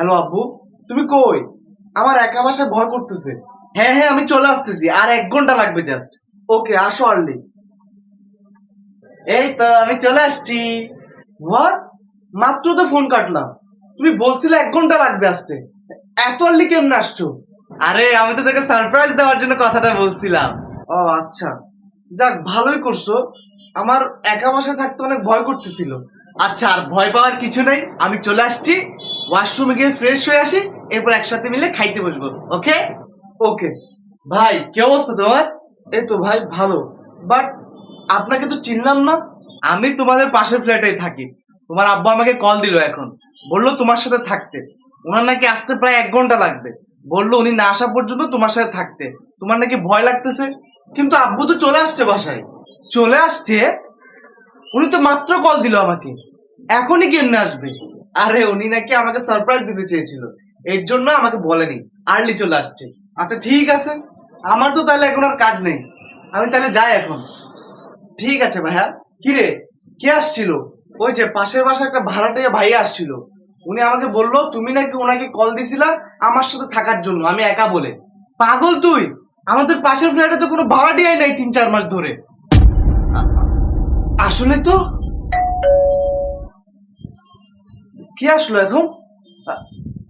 Hello আব্বু, তুমি কই? আমার একা বাসায় ভয় করতেছে। হ্যাঁ হ্যাঁ আমি চলে আসতেছি, আর এক ঘণ্টা লাগবে জাস্ট ওকে, আসো আর্লি এই তো, আমি চলে আসছি। মাত্র তো ফোন কাটলাম। তুমি বলছিলে এক ঘণ্টা লাগবে আসতে। এত আর্লি কেমনে আসছো? আরে, আমি তো তোকে সারপ্রাইজ দেওয়ার জন্য কথাটা বলছিলাম। ও আচ্ছা। যাক, ভালোই করছ। আমার একা বাসায় থাকতে অনেক ভয় করতেছিল। আচ্ছা আর ভয় পাওয়ার কিছু নেই, আমি চলে আসছি। ওয়াশরুমে গিয়ে ফ্রেশ হয়ে আসি এরপর একসাথে মিলে খাইতে বসবো ওকে ওকে ভাই কি অবস্থা তোমার? এই তো ভাই ভালো। বাট আপনাকে তো চিনলাম না আমি তোমাদের পাশের ফ্ল্যাটেই থাকি। তোমার আব্বা আমাকে কল দিল এখন। বলল তোমার সাথে থাকতে। ওনার নাকি আসতে প্রায় এক ঘণ্টা লাগবে। বলল উনি না আসা পর্যন্ত তোমার সাথে থাকতে। তোমার নাকি ভয় লাগতেছে। কিন্তু আব্বু তো চলে আসছে বাসায়। চলে আসছে? উনি তো মাত্র কল দিল আমাকে। এখনই কেমনে আসবে? আরে, উনি নাকি আমাকে সারপ্রাইজ দিতে চেয়েছিল। এর জন্য আমাকে বলেনি। আর্লি চলে আসছে। আচ্ছা ঠিক আছে। আমার তো তাহলে এখন আর কাজ নেই। আমি তাহলে যাই এখন। ঠিক আছে ভাইয়া। কি রে কে আসছিল? ওই যে পাশের বাসা একটা ভাড়াটিয়া ভাই আসছিল। উনি আমাকে বলল, তুমি নাকি ওনাকে কল দিছিলা আমার সাথে থাকার জন্য। আমি একা বলে। পাগল তুই! আমাদের পাশের ফ্ল্যাটে তো কোনো ভাড়াটিয়াই নাই তিন চার মাস ধরে। আসলে তো কে আসলো এখন? আ-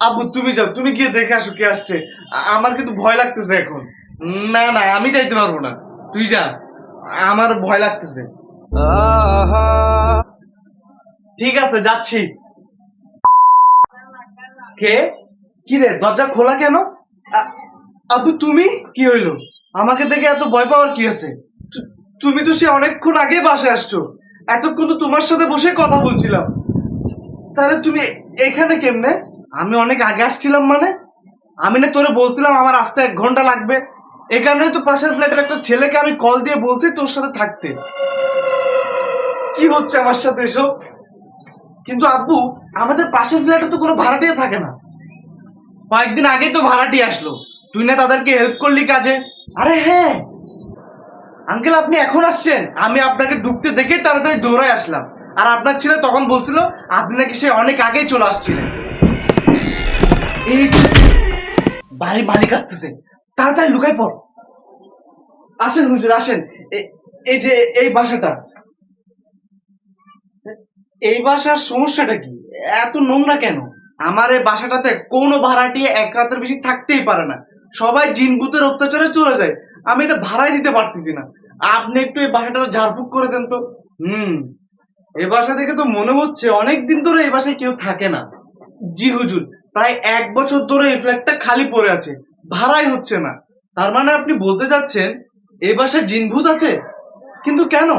আব্বু তুমি যাও তুমি গিয়ে দেখে আসো কে আসছে। আমার কিন্তু ভয় লাগতেছে এখন। না না আমি যাইতে পারব না। তুই যা আমার ভয় লাগতেছে। ঠিক আছে যাচ্ছি। কে? কি রে দরজা খোলা কেন? আবু তুমি? কি হইল? আমাকে দেখে এত ভয় পাওয়ার কি আছে? তুমি তো সে অনেকক্ষণ আগে বাসায় আসছো। এতক্ষণ তো তোমার সাথে বসে কথা বলছিলাম। তাহলে তুমি এখানে কেমনে? আমি অনেক আগে আসছিলাম মানে? আমি না তোরে বলছিলাম আমার আসতে এক ঘণ্টা লাগবে। এই কারণে তো পাশের ফ্ল্যাটের একটা ছেলেকে আমি কল দিয়ে বলছি তোর সাথে থাকতে। কি হচ্ছে আমার সাথে এসব? কিন্তু আব্বু, আমাদের পাশের ফ্ল্যাটে তো কোনো ভাড়াটিয়া থাকে না। কয়েকদিন আগে তো ভাড়াটি আসলো। তুই না তাদেরকে হেল্প করলি কাজে? আরে হ্যাঁ। আঙ্কেল, আপনি এখন আসছেন। আমি আপনাকে ঢুকতে দেখে তাড়াতাড়ি দৌড়ায় আসলাম। আর আপনার ছেলে তখন বলছিল, আপনি নাকি সে অনেক আগেই চলে আসছিলেন। এই। বাড়ির মালিক আসতেছে, তাড়াতাড়ি লুকাই পড়। আসেন হুজুর, আসেন। এই যে, এই বাসাটা। এই বাসার সমস্যাটা কি? এত নোংরা কেন? আমার এই বাসাটাতে কোনো ভাড়াটি এক রাতের বেশি থাকতেই পারে না। সবাই জিনভূতের অত্যাচারে চলে যায়। আমি এটা ভাড়াই দিতে পারতেছি না। আপনি একটু এই বাসাটা ঝাড়ফুঁক করে দেন তো। হুম। এই বাসা থেকে তো মনে হচ্ছে অনেক দিন ধরে এই বাসায় কেউ থাকে না। জি হুজুর, প্রায় এক বছর ধরে এই ফ্ল্যাটটা খালি পড়ে আছে, ভাড়াই হচ্ছে না। তার মানে আপনি বলতে চাচ্ছেন এই বাসায় জিনভূত আছে? কিন্তু কেন?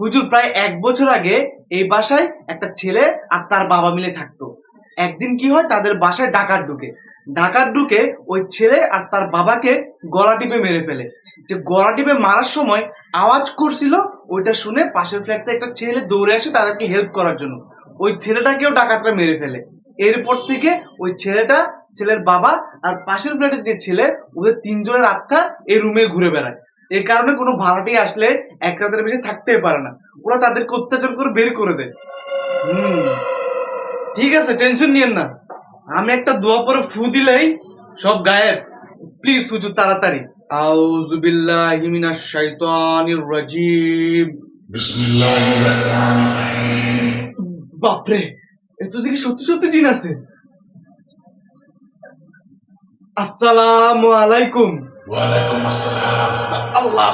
হুজুর, প্রায় এক বছর আগে এই বাসায় একটা ছেলে আর তার বাবা মিলে থাকতো। একদিন কি হয়, তাদের বাসায় ডাকাত ঢুকে। ডাকাত ঢুকে ওই ছেলে আর তার বাবাকে গলা টিপে মেরে ফেলে। যে গলা টিপে মারার সময় আওয়াজ করছিল, ওইটা শুনে পাশের ফ্ল্যাটে একটা ছেলে দৌড়ে আসে তাদেরকে হেল্প করার জন্য। ওই ছেলেটাকেও ডাকাতরা মেরে ফেলে। এরপর থেকে ওই ছেলেটা, ছেলের বাবা আর পাশের ফ্ল্যাটের যে ছেলে, ওদের তিনজনের আত্মা এই রুমে ঘুরে বেড়ায়। এই কারণে কোনো ভাড়াটি আসলে এক রাতের বেশি থাকতেই পারে না। ওরা তাদেরকে অত্যাচার করে বের করে দেয়। হুম। ঠিক আছে টেনশন নিয়েন না। আমি একটা দোয়া পরে ফু দিলেই সব গায়েব প্লিজ হুজুর তাড়াতাড়ি। আউযু বিল্লাহি মিনাশ শাইতানির বিসমিল্লাহির বাপরে এত দেখি সত্যি সত্যি জিন আছে। আসসালামু আলাইকুম। ওয়া আলাইকুম আসসালাম। আল্লাহ।